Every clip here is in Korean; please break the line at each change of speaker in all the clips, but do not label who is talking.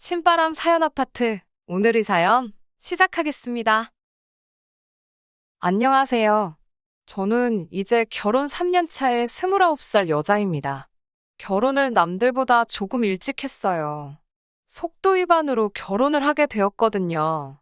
신바람 사연 아파트 오늘의 사연 시작하겠습니다. 안녕하세요. 저는 이제 결혼 3년 차의 29살 여자입니다. 결혼을 남들보다 조금 일찍 했어요. 속도 위반으로 결혼을 하게 되었거든요.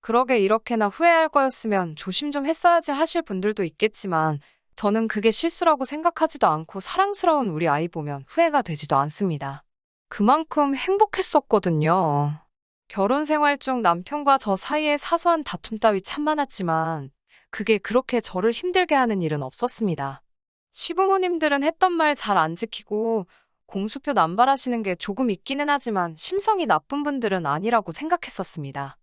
그러게 이렇게나 후회할 거였으면 조심 좀 했어야지 하실 분들도 있겠지만 저는 그게 실수라고 생각하지도 않고 사랑스러운 우리 아이 보면 후회가 되지도 않습니다. 그만큼 행복했었거든요. 결혼 생활 중 남편과 저 사이에 사소한 다툼 따위 참 많았지만 그게 그렇게 저를 힘들게 하는 일은 없었습니다. 시부모님들은 했던 말 잘 안 지키고 공수표 남발하시는 게 조금 있기는 하지만 심성이 나쁜 분들은 아니라고 생각했었습니다.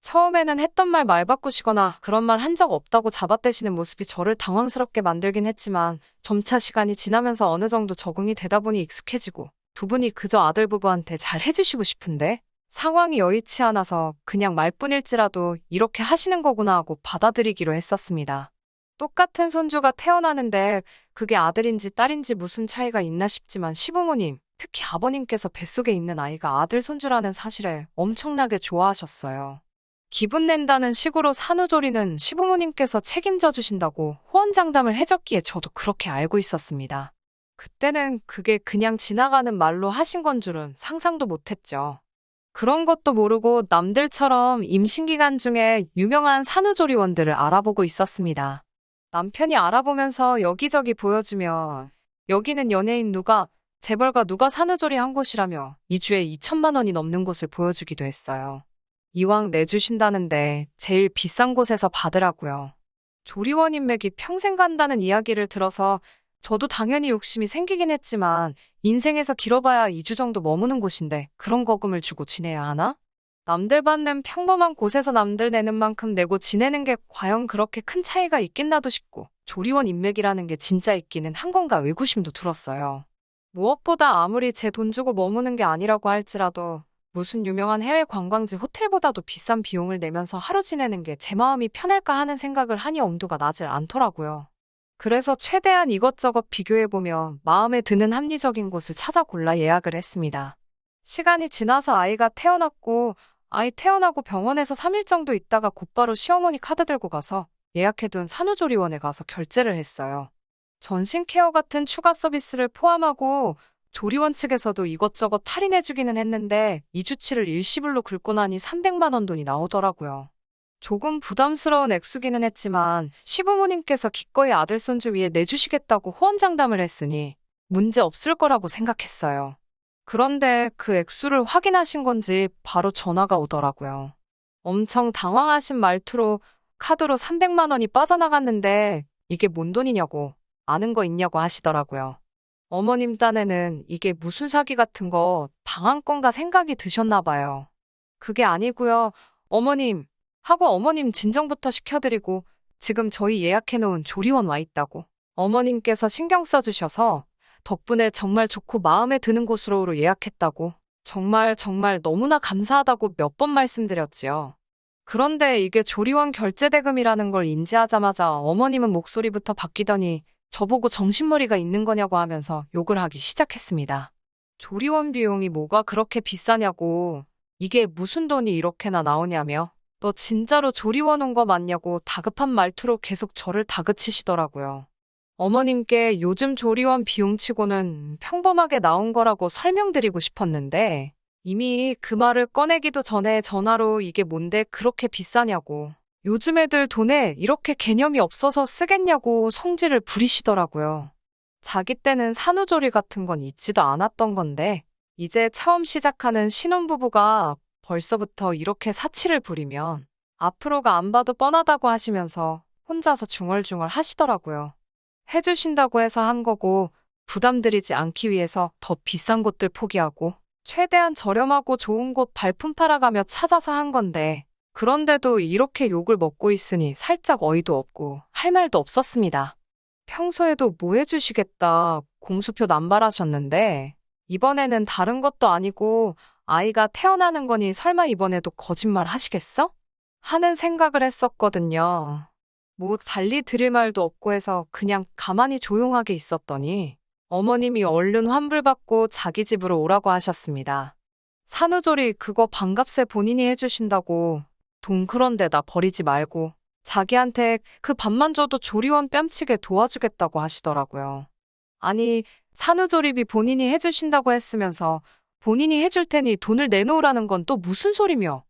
처음에는 했던 말 말 바꾸시거나 그런 말 한 적 없다고 잡아떼시는 모습이 저를 당황스럽게 만들긴 했지만 점차 시간이 지나면서 어느 정도 적응이 되다 보니 익숙해지고 두 분이 그저 아들 부부한테 잘 해주시고 싶은데 상황이 여의치 않아서 그냥 말뿐일지라도 이렇게 하시는 거구나 하고 받아들이기로 했었습니다. 똑같은 손주가 태어나는데 그게 아들인지 딸인지 무슨 차이가 있나 싶지만 시부모님, 특히 아버님께서 뱃속에 있는 아이가 아들 손주라는 사실에 엄청나게 좋아하셨어요. 기분 낸다는 식으로 산후조리는 시부모님께서 책임져 주신다고 호언장담을 해줬기에 저도 그렇게 알고 있었습니다. 그때는 그게 그냥 지나가는 말로 하신 건 줄은 상상도 못했죠. 그런 것도 모르고 남들처럼 임신기간 중에 유명한 산후조리원들을 알아보고 있었습니다. 남편이 알아보면서 여기저기 보여주며 여기는 연예인 누가 재벌가 누가 산후조리 한 곳이라며 2주에 2천만 원이 넘는 곳을 보여주기도 했어요. 이왕 내주신다는데 제일 비싼 곳에서 받으라고요. 조리원 인맥이 평생 간다는 이야기를 들어서 저도 당연히 욕심이 생기긴 했지만 인생에서 길어봐야 2주 정도 머무는 곳인데 그런 거금을 주고 지내야 하나? 남들 받는 평범한 곳에서 남들 내는 만큼 내고 지내는 게 과연 그렇게 큰 차이가 있겠나도 싶고 조리원 인맥이라는 게 진짜 있기는 한 건가 의구심도 들었어요. 무엇보다 아무리 제 돈 주고 머무는 게 아니라고 할지라도 무슨 유명한 해외 관광지 호텔보다도 비싼 비용을 내면서 하루 지내는 게 제 마음이 편할까 하는 생각을 하니 엄두가 나질 않더라고요. 그래서 최대한 이것저것 비교해보며 마음에 드는 합리적인 곳을 찾아 골라 예약을 했습니다. 시간이 지나서 아이가 태어났고, 아이 태어나고 병원에서 3일 정도 있다가 곧바로 시어머니 카드 들고 가서 예약해둔 산후조리원에 가서 결제를 했어요. 전신케어 같은 추가 서비스를 포함하고 조리원 측에서도 이것저것 할인해주기는 했는데 2주치를 일시불로 긁고 나니 300만 원 돈이 나오더라고요. 조금 부담스러운 액수기는 했지만 시부모님께서 기꺼이 아들 손주 위에 내주시겠다고 호언장담을 했으니 문제 없을 거라고 생각했어요. 그런데 그 액수를 확인하신 건지 바로 전화가 오더라고요. 엄청 당황하신 말투로 카드로 300만 원이 빠져나갔는데 이게 뭔 돈이냐고 아는 거 있냐고 하시더라고요. 어머님 딴에는 이게 무슨 사기 같은 거 당한 건가 생각이 드셨나 봐요. 그게 아니고요. 어머님, 하고 어머님 진정부터 시켜드리고 지금 저희 예약해놓은 조리원 와 있다고. 어머님께서 신경 써주셔서 덕분에 정말 좋고 마음에 드는 곳으로 예약했다고. 정말 정말 너무나 감사하다고 몇 번 말씀드렸지요. 그런데 이게 조리원 결제 대금이라는 걸 인지하자마자 어머님은 목소리부터 바뀌더니 저보고 정신머리가 있는 거냐고 하면서 욕을 하기 시작했습니다. 조리원 비용이 뭐가 그렇게 비싸냐고, 이게 무슨 돈이 이렇게나 나오냐며, 너 진짜로 조리원 온 거 맞냐고 다급한 말투로 계속 저를 다그치시더라고요. 어머님께 요즘 조리원 비용치고는 평범하게 나온 거라고 설명드리고 싶었는데, 이미 그 말을 꺼내기도 전에 전화로 이게 뭔데 그렇게 비싸냐고, 요즘 애들 돈에 이렇게 개념이 없어서 쓰겠냐고 성질을 부리시더라고요. 자기 때는 산후조리 같은 건 있지도 않았던 건데, 이제 처음 시작하는 신혼부부가 벌써부터 이렇게 사치를 부리면 앞으로가 안 봐도 뻔하다고 하시면서 혼자서 중얼중얼 하시더라고요. 해주신다고 해서 한 거고, 부담드리지 않기 위해서 더 비싼 곳들 포기하고, 최대한 저렴하고 좋은 곳 발품 팔아가며 찾아서 한 건데, 그런데도 이렇게 욕을 먹고 있으니 살짝 어이도 없고 할 말도 없었습니다. 평소에도 뭐 해주시겠다 공수표 남발하셨는데 이번에는 다른 것도 아니고 아이가 태어나는 거니 설마 이번에도 거짓말 하시겠어? 하는 생각을 했었거든요. 뭐 달리 드릴 말도 없고 해서 그냥 가만히 조용하게 있었더니 어머님이 얼른 환불받고 자기 집으로 오라고 하셨습니다. 산후조리 그거 반값에 본인이 해주신다고 돈 그런 데다 버리지 말고 자기한테 그 밥만 줘도 조리원 뺨치게 도와주겠다고 하시더라고요. 아니, 산후조리비 본인이 해주신다고 했으면서 본인이 해줄 테니 돈을 내놓으라는 건 또 무슨 소리며.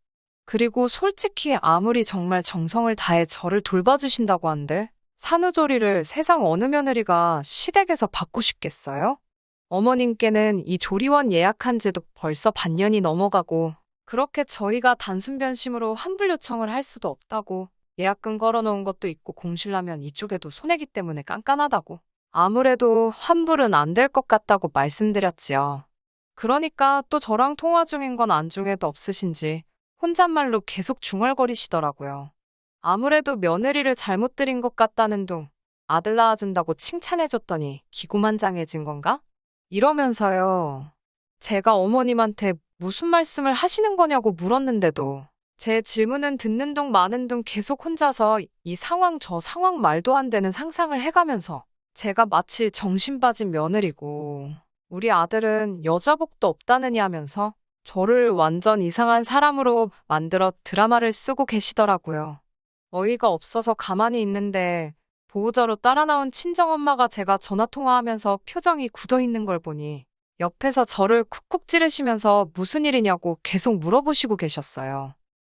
그리고 솔직히 아무리 정말 정성을 다해 저를 돌봐주신다고 한들 산후조리를 세상 어느 며느리가 시댁에서 받고 싶겠어요? 어머님께는 이 조리원 예약한 지도 벌써 반년이 넘어가고 그렇게 저희가 단순 변심으로 환불 요청을 할 수도 없다고 예약금 걸어놓은 것도 있고 공실라면 이쪽에도 손해기 때문에 깐깐하다고 아무래도 환불은 안 될 것 같다고 말씀드렸지요. 그러니까 또 저랑 통화 중인 건 안중에도 없으신지 혼잣말로 계속 중얼거리시더라고요. 아무래도 며느리를 잘못 들인 것 같다는 둥 아들 낳아준다고 칭찬해줬더니 기고만장해진 건가? 이러면서요. 제가 어머님한테 무슨 말씀을 하시는 거냐고 물었는데도 제 질문은 듣는 둥 마는 둥 계속 혼자서 이 상황 저 상황 말도 안 되는 상상을 해가면서 제가 마치 정신 빠진 며느리고 우리 아들은 여자복도 없다느니 하면서 저를 완전 이상한 사람으로 만들어 드라마를 쓰고 계시더라고요. 어이가 없어서 가만히 있는데 보호자로 따라 나온 친정엄마가 제가 전화통화하면서 표정이 굳어 있는 걸 보니 옆에서 저를 쿡쿡 찌르시면서 무슨 일이냐고 계속 물어보시고 계셨어요.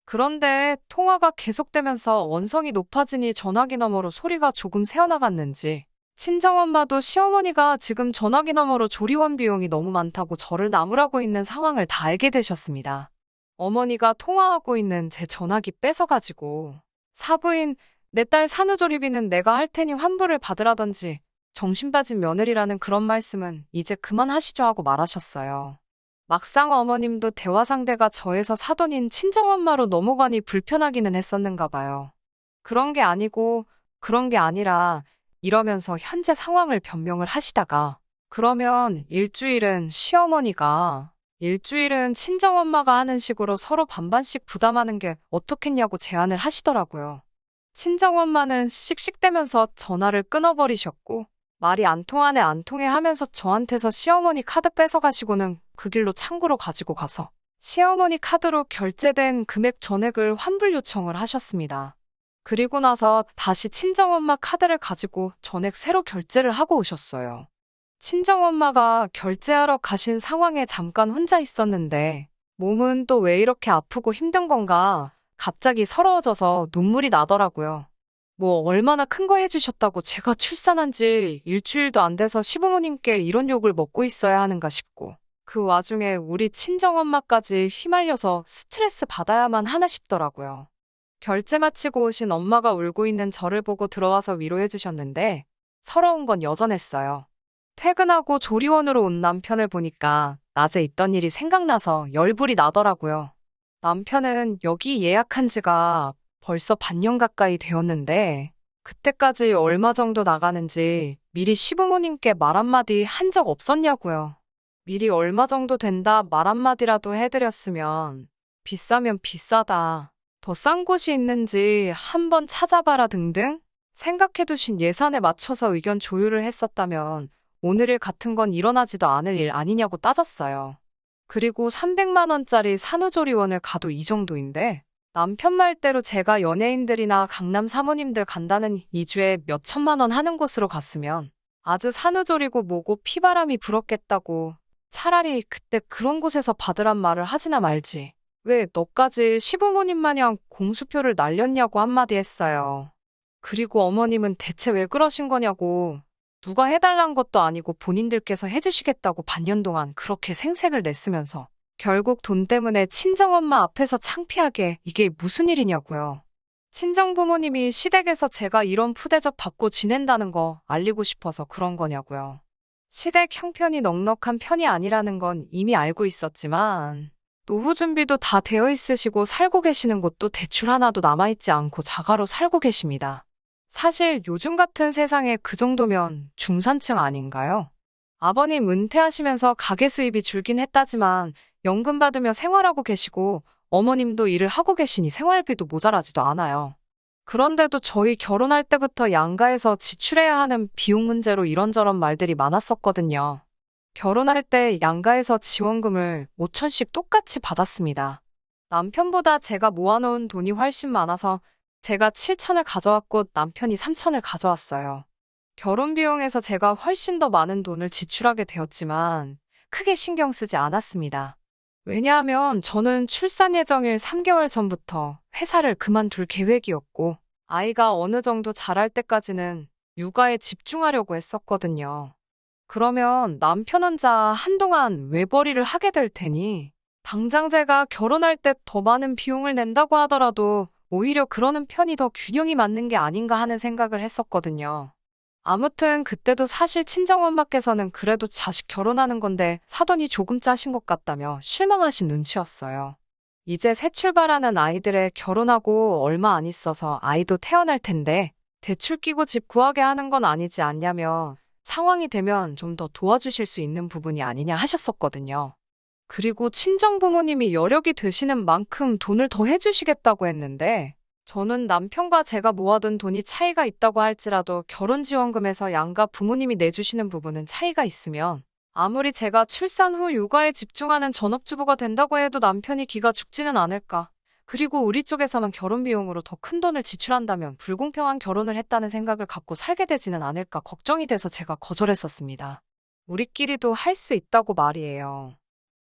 그런데 통화가 계속되면서 원성이 높아지니 전화기 너머로 소리가 조금 새어나갔는지 친정엄마도 시어머니가 지금 전화기 너머로 조리원 비용이 너무 많다고 저를 나무라고 있는 상황을 다 알게 되셨습니다. 어머니가 통화하고 있는 제 전화기 뺏어가지고 사부인 내 딸 산후조리비는 내가 할 테니 환불을 받으라던지 정신 빠진 며느리라는 그런 말씀은 이제 그만하시죠 하고 말하셨어요. 막상 어머님도 대화 상대가 저에서 사돈인 친정엄마로 넘어가니 불편하기는 했었는가 봐요. 그런 게 아니고 그런 게 아니라 이러면서 현재 상황을 변명을 하시다가 그러면 일주일은 시어머니가 일주일은 친정엄마가 하는 식으로 서로 반반씩 부담하는 게 어떻겠냐고 제안을 하시더라고요. 친정엄마는 씩씩대면서 전화를 끊어버리셨고 말이 안 통하네 안 통해 하면서 저한테서 시어머니 카드 뺏어가시고는 그 길로 창구로 가지고 가서 시어머니 카드로 결제된 금액 전액을 환불 요청을 하셨습니다. 그리고 나서 다시 친정엄마 카드를 가지고 전액 새로 결제를 하고 오셨어요. 친정엄마가 결제하러 가신 상황에 잠깐 혼자 있었는데 몸은 또 왜 이렇게 아프고 힘든 건가 갑자기 서러워져서 눈물이 나더라고요. 뭐 얼마나 큰 거 해주셨다고 제가 출산한 지 일주일도 안 돼서 시부모님께 이런 욕을 먹고 있어야 하는가 싶고 그 와중에 우리 친정엄마까지 휘말려서 스트레스 받아야만 하나 싶더라고요. 결제 마치고 오신 엄마가 울고 있는 저를 보고 들어와서 위로해 주셨는데 서러운 건 여전했어요. 퇴근하고 조리원으로 온 남편을 보니까 낮에 있던 일이 생각나서 열불이 나더라고요. 남편은 여기 예약한 지가 벌써 반년 가까이 되었는데 그때까지 얼마 정도 나가는지 미리 시부모님께 말 한마디 한 적 없었냐고요. 미리 얼마 정도 된다 말 한마디라도 해드렸으면 비싸면 비싸다. 더 싼 곳이 있는지 한번 찾아봐라 등등 생각해두신 예산에 맞춰서 의견 조율을 했었다면 오늘 일 같은 건 일어나지도 않을 일 아니냐고 따졌어요. 그리고 300만 원짜리 산후조리원을 가도 이 정도인데 남편 말대로 제가 연예인들이나 강남 사모님들 간다는 2주에 몇 천만 원 하는 곳으로 갔으면 아주 산후조리고 뭐고 피바람이 불었겠다고 차라리 그때 그런 곳에서 받으란 말을 하지나 말지. 왜 너까지 시부모님 마냥 공수표를 날렸냐고 한마디 했어요. 그리고 어머님은 대체 왜 그러신 거냐고 누가 해달란 것도 아니고 본인들께서 해주시겠다고 반년 동안 그렇게 생색을 냈으면서 결국 돈 때문에 친정엄마 앞에서 창피하게 이게 무슨 일이냐고요. 친정 부모님이 시댁에서 제가 이런 푸대접 받고 지낸다는 거 알리고 싶어서 그런 거냐고요. 시댁 형편이 넉넉한 편이 아니라는 건 이미 알고 있었지만 노후 준비도 다 되어 있으시고 살고 계시는 곳도 대출 하나도 남아있지 않고 자가로 살고 계십니다. 사실 요즘 같은 세상에 그 정도면 중산층 아닌가요? 아버님 은퇴하시면서 가계 수입이 줄긴 했다지만 연금 받으며 생활하고 계시고 어머님도 일을 하고 계시니 생활비도 모자라지도 않아요. 그런데도 저희 결혼할 때부터 양가에서 지출해야 하는 비용 문제로 이런저런 말들이 많았었거든요. 결혼할 때 양가에서 지원금을 5천씩 똑같이 받았습니다. 남편보다 제가 모아놓은 돈이 훨씬 많아서 제가 7천을 가져왔고 남편이 3천을 가져왔어요. 결혼 비용에서 제가 훨씬 더 많은 돈을 지출하게 되었지만 크게 신경 쓰지 않았습니다. 왜냐하면 저는 출산 예정일 3개월 전부터 회사를 그만둘 계획이었고 아이가 어느 정도 자랄 때까지는 육아에 집중하려고 했었거든요. 그러면 남편 혼자 한동안 외벌이를 하게 될 테니 당장 제가 결혼할 때 더 많은 비용을 낸다고 하더라도 오히려 그러는 편이 더 균형이 맞는 게 아닌가 하는 생각을 했었거든요. 아무튼 그때도 사실 친정 엄마께서는 그래도 자식 결혼하는 건데 사돈이 조금 짜신 것 같다며 실망하신 눈치였어요. 이제 새 출발하는 아이들의 결혼하고 얼마 안 있어서 아이도 태어날 텐데 대출 끼고 집 구하게 하는 건 아니지 않냐며 상황이 되면 좀 더 도와주실 수 있는 부분이 아니냐 하셨었거든요. 그리고 친정 부모님이 여력이 되시는 만큼 돈을 더 해주시겠다고 했는데 저는 남편과 제가 모아둔 돈이 차이가 있다고 할지라도 결혼 지원금에서 양가 부모님이 내주시는 부분은 차이가 있으면 아무리 제가 출산 후 육아에 집중하는 전업주부가 된다고 해도 남편이 기가 죽지는 않을까. 그리고 우리 쪽에서만 결혼 비용으로 더 큰 돈을 지출한다면 불공평한 결혼을 했다는 생각을 갖고 살게 되지는 않을까 걱정이 돼서 제가 거절했었습니다. 우리끼리도 할 수 있다고 말이에요.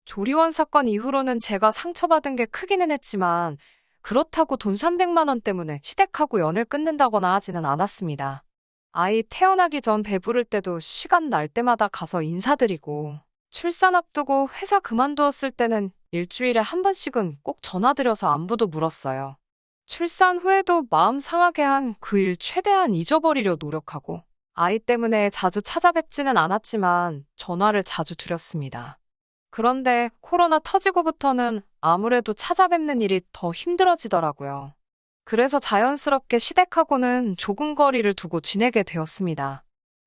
조리원 사건 이후로는 제가 상처받은 게 크기는 했지만 그렇다고 돈 300만 원 때문에 시댁하고 연을 끊는다거나 하지는 않았습니다. 아이 태어나기 전 배부를 때도 시간 날 때마다 가서 인사드리고 출산 앞두고 회사 그만두었을 때는 일주일에 한 번씩은 꼭 전화드려서 안부도 물었어요. 출산 후에도 마음 상하게 한 그 일 최대한 잊어버리려 노력하고 아이 때문에 자주 찾아뵙지는 않았지만 전화를 자주 드렸습니다. 그런데 코로나 터지고부터는 아무래도 찾아뵙는 일이 더 힘들어지더라고요. 그래서 자연스럽게 시댁하고는 조금 거리를 두고 지내게 되었습니다.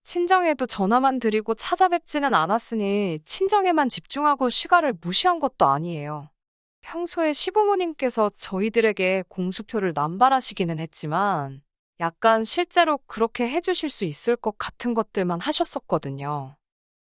친정에도 전화만 드리고 찾아뵙지는 않았으니 친정에만 집중하고 시가를 무시한 것도 아니에요. 평소에 시부모님께서 저희들에게 공수표를 남발하시기는 했지만 약간 실제로 그렇게 해주실 수 있을 것 같은 것들만 하셨었거든요.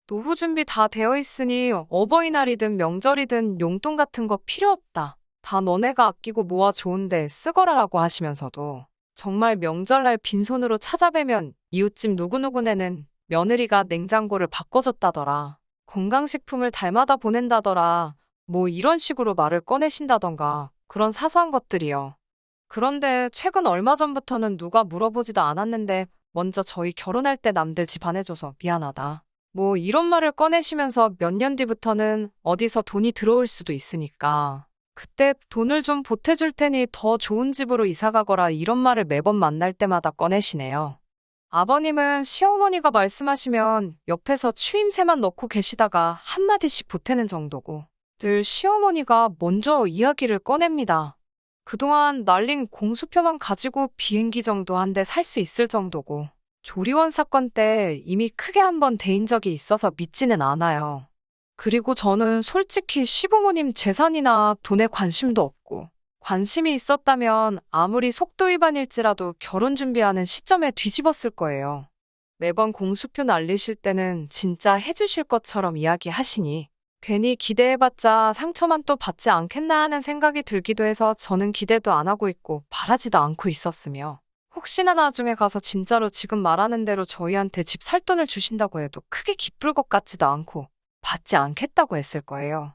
노후 준비 다 되어 있으니 어버이날이든 명절이든 용돈 같은 거 필요 없다. 다 너네가 아끼고 모아 좋은데 쓰거라라고 하시면서도 정말 명절날 빈손으로 찾아뵈면 이웃집 누구누구네는 며느리가 냉장고를 바꿔줬다더라. 건강식품을 달마다 보낸다더라. 뭐 이런 식으로 말을 꺼내신다던가 그런 사소한 것들이요. 그런데 최근 얼마 전부터는 누가 물어보지도 않았는데 먼저 저희 결혼할 때 남들 집안 해줘서 미안하다. 뭐 이런 말을 꺼내시면서 몇 년 뒤부터는 어디서 돈이 들어올 수도 있으니까 그때 돈을 좀 보태줄 테니 더 좋은 집으로 이사 가거라 이런 말을 매번 만날 때마다 꺼내시네요. 아버님은 시어머니가 말씀하시면 옆에서 추임새만 넣고 계시다가 한마디씩 보태는 정도고 늘 시어머니가 먼저 이야기를 꺼냅니다. 그동안 날린 공수표만 가지고 비행기 정도 한 대 살 수 있을 정도고 조리원 사건 때 이미 크게 한 번 대인 적이 있어서 믿지는 않아요. 그리고 저는 솔직히 시부모님 재산이나 돈에 관심도 없고, 관심이 있었다면 아무리 속도 위반일지라도 결혼 준비하는 시점에 뒤집었을 거예요. 매번 공수표 날리실 때는 진짜 해주실 것처럼 이야기하시니, 괜히 기대해봤자 상처만 또 받지 않겠나 하는 생각이 들기도 해서 저는 기대도 안 하고 있고 바라지도 않고 있었으며, 혹시나 나중에 가서 진짜로 지금 말하는 대로 저희한테 집 살 돈을 주신다고 해도 크게 기쁠 것 같지도 않고 받지 않겠다고 했을 거예요.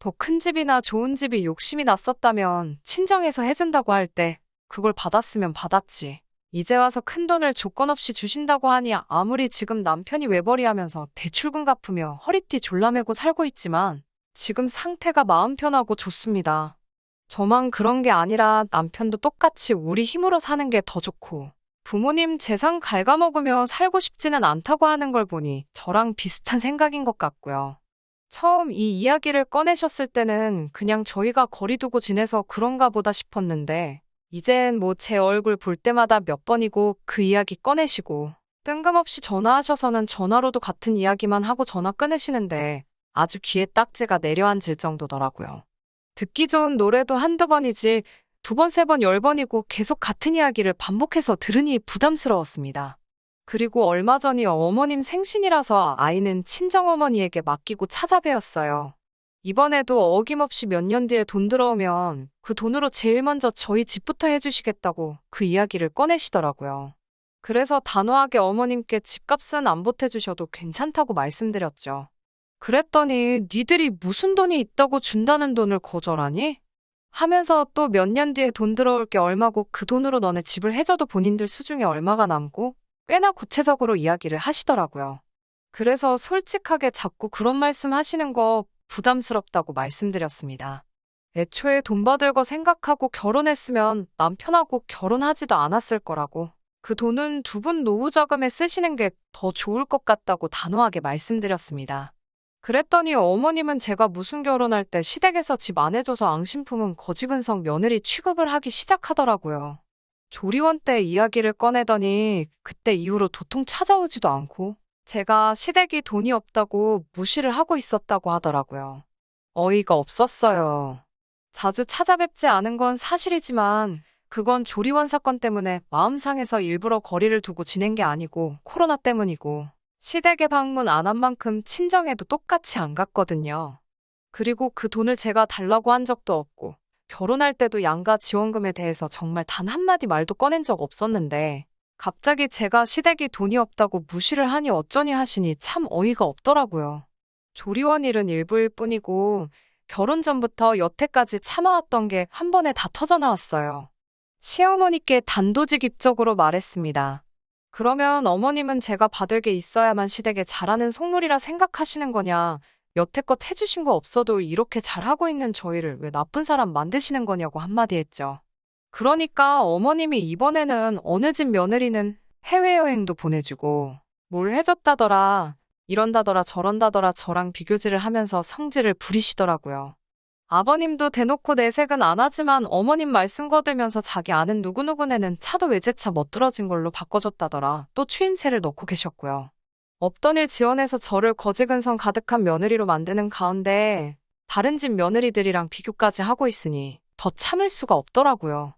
더 큰 집이나 좋은 집이 욕심이 났었다면 친정에서 해준다고 할 때 그걸 받았으면 받았지. 이제 와서 큰 돈을 조건 없이 주신다고 하니 아무리 지금 남편이 외벌이 하면서 대출금 갚으며 허리띠 졸라매고 살고 있지만 지금 상태가 마음 편하고 좋습니다. 저만 그런 게 아니라 남편도 똑같이 우리 힘으로 사는 게 더 좋고 부모님 재산 갉아먹으며 살고 싶지는 않다고 하는 걸 보니 저랑 비슷한 생각인 것 같고요. 처음 이 이야기를 꺼내셨을 때는 그냥 저희가 거리두고 지내서 그런가 보다 싶었는데 이젠 뭐 제 얼굴 볼 때마다 몇 번이고 그 이야기 꺼내시고 뜬금없이 전화하셔서는 전화로도 같은 이야기만 하고 전화 끊으시는데 아주 귀에 딱지가 내려앉을 정도더라고요. 듣기 좋은 노래도 한두 번이지 두 번, 세 번, 열 번이고 계속 같은 이야기를 반복해서 들으니 부담스러웠습니다. 그리고 얼마 전이 어머님 생신이라서 아이는 친정어머니에게 맡기고 찾아뵈었어요. 이번에도 어김없이 몇 년 뒤에 돈 들어오면 그 돈으로 제일 먼저 저희 집부터 해주시겠다고 그 이야기를 꺼내시더라고요. 그래서 단호하게 어머님께 집값은 안 보태주셔도 괜찮다고 말씀드렸죠. 그랬더니 니들이 무슨 돈이 있다고 준다는 돈을 거절하니? 하면서 또 몇 년 뒤에 돈 들어올 게 얼마고 그 돈으로 너네 집을 해줘도 본인들 수중에 얼마가 남고 꽤나 구체적으로 이야기를 하시더라고요. 그래서 솔직하게 자꾸 그런 말씀 하시는 거 부담스럽다고 말씀드렸습니다. 애초에 돈 받을 거 생각하고 결혼했으면 남편하고 결혼하지도 않았을 거라고. 그 돈은 두 분 노후 자금에 쓰시는 게 더 좋을 것 같다고 단호하게 말씀드렸습니다. 그랬더니 어머님은 제가 무슨 결혼할 때 시댁에서 집 안 해줘서 앙심품은 거지근성 며느리 취급을 하기 시작하더라고요. 조리원 때 이야기를 꺼내더니 그때 이후로 도통 찾아오지도 않고 제가 시댁이 돈이 없다고 무시를 하고 있었다고 하더라고요. 어이가 없었어요. 자주 찾아뵙지 않은 건 사실이지만 그건 조리원 사건 때문에 마음 상해서 일부러 거리를 두고 지낸 게 아니고 코로나 때문이고 시댁에 방문 안 한 만큼 친정에도 똑같이 안 갔거든요. 그리고 그 돈을 제가 달라고 한 적도 없고 결혼할 때도 양가 지원금에 대해서 정말 단 한마디 말도 꺼낸 적 없었는데 갑자기 제가 시댁이 돈이 없다고 무시를 하니 어쩌니 하시니 참 어이가 없더라고요. 조리원 일은 일부일 뿐이고 결혼 전부터 여태까지 참아왔던 게 한 번에 다 터져나왔어요. 시어머니께 단도직입적으로 말했습니다. 그러면 어머님은 제가 받을 게 있어야만 시댁에 잘하는 속물이라 생각하시는 거냐? 여태껏 해주신 거 없어도 이렇게 잘하고 있는 저희를 왜 나쁜 사람 만드시는 거냐고 한마디 했죠. 그러니까 어머님이 이번에는 어느 집 며느리는 해외여행도 보내주고 뭘 해줬다더라, 이런다더라 저런다더라 저랑 비교질을 하면서 성질을 부리시더라고요. 아버님도 대놓고 내색은 안 하지만 어머님 말씀 거들면서 자기 아는 누구누구네는 차도 외제차 멋들어진 걸로 바꿔줬다더라. 또 추임새를 넣고 계셨고요. 없던 일 지원해서 저를 거지근성 가득한 며느리로 만드는 가운데 다른 집 며느리들이랑 비교까지 하고 있으니 더 참을 수가 없더라고요.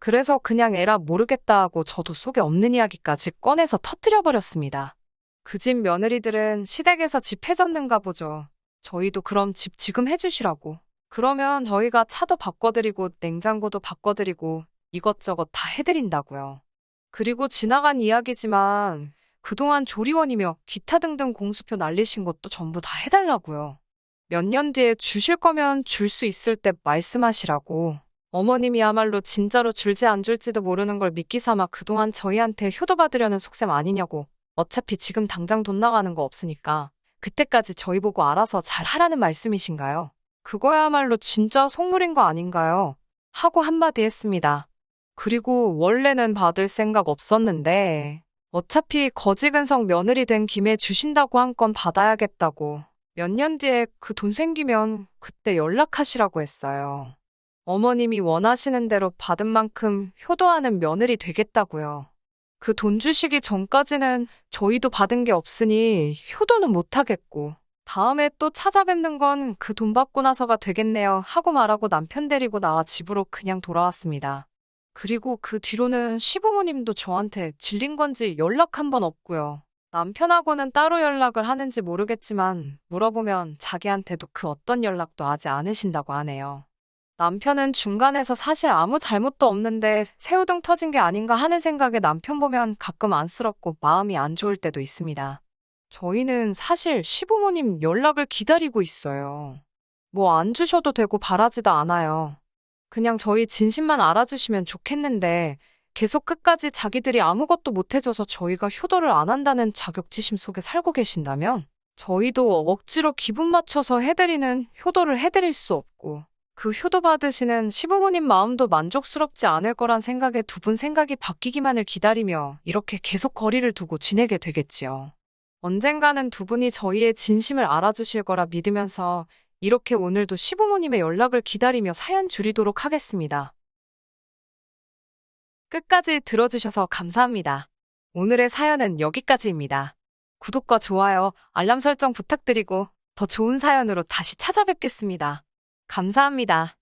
그래서 그냥 에라 모르겠다 하고 저도 속에 없는 이야기까지 꺼내서 터뜨려버렸습니다. 그 집 며느리들은 시댁에서 집 해줬는가 보죠. 저희도 그럼 집 지금 해주시라고. 그러면 저희가 차도 바꿔드리고 냉장고도 바꿔드리고 이것저것 다 해드린다고요. 그리고 지나간 이야기지만 그동안 조리원이며 기타 등등 공수표 날리신 것도 전부 다 해달라고요. 몇 년 뒤에 주실 거면 줄 수 있을 때 말씀하시라고. 어머님이야말로 진짜로 줄지 안 줄지도 모르는 걸 믿기 삼아 그동안 저희한테 효도받으려는 속셈 아니냐고. 어차피 지금 당장 돈 나가는 거 없으니까 그때까지 저희 보고 알아서 잘 하라는 말씀이신가요? 그거야말로 진짜 속물인 거 아닌가요? 하고 한마디 했습니다. 그리고 원래는 받을 생각 없었는데 어차피 거지근성 며느리 된 김에 주신다고 한 건 받아야겠다고 몇 년 뒤에 그 돈 생기면 그때 연락하시라고 했어요. 어머님이 원하시는 대로 받은 만큼 효도하는 며느리 되겠다고요. 그 돈 주시기 전까지는 저희도 받은 게 없으니 효도는 못하겠고 다음에 또 찾아뵙는 건 그 돈 받고 나서가 되겠네요 하고 말하고 남편 데리고 나와 집으로 그냥 돌아왔습니다. 그리고 그 뒤로는 시부모님도 저한테 질린 건지 연락 한 번 없고요. 남편하고는 따로 연락을 하는지 모르겠지만 물어보면 자기한테도 그 어떤 연락도 하지 않으신다고 하네요. 남편은 중간에서 사실 아무 잘못도 없는데 새우등 터진 게 아닌가 하는 생각에 남편 보면 가끔 안쓰럽고 마음이 안 좋을 때도 있습니다. 저희는 사실 시부모님 연락을 기다리고 있어요. 뭐 안 주셔도 되고 바라지도 않아요. 그냥 저희 진심만 알아주시면 좋겠는데 계속 끝까지 자기들이 아무것도 못해줘서 저희가 효도를 안 한다는 자격지심 속에 살고 계신다면 저희도 억지로 기분 맞춰서 해드리는 효도를 해드릴 수 없고 그 효도 받으시는 시부모님 마음도 만족스럽지 않을 거란 생각에 두 분 생각이 바뀌기만을 기다리며 이렇게 계속 거리를 두고 지내게 되겠지요. 언젠가는 두 분이 저희의 진심을 알아주실 거라 믿으면서 이렇게 오늘도 시부모님의 연락을 기다리며 사연 줄이도록 하겠습니다. 끝까지 들어주셔서 감사합니다. 오늘의 사연은 여기까지입니다. 구독과 좋아요, 알람 설정 부탁드리고 더 좋은 사연으로 다시 찾아뵙겠습니다. 감사합니다.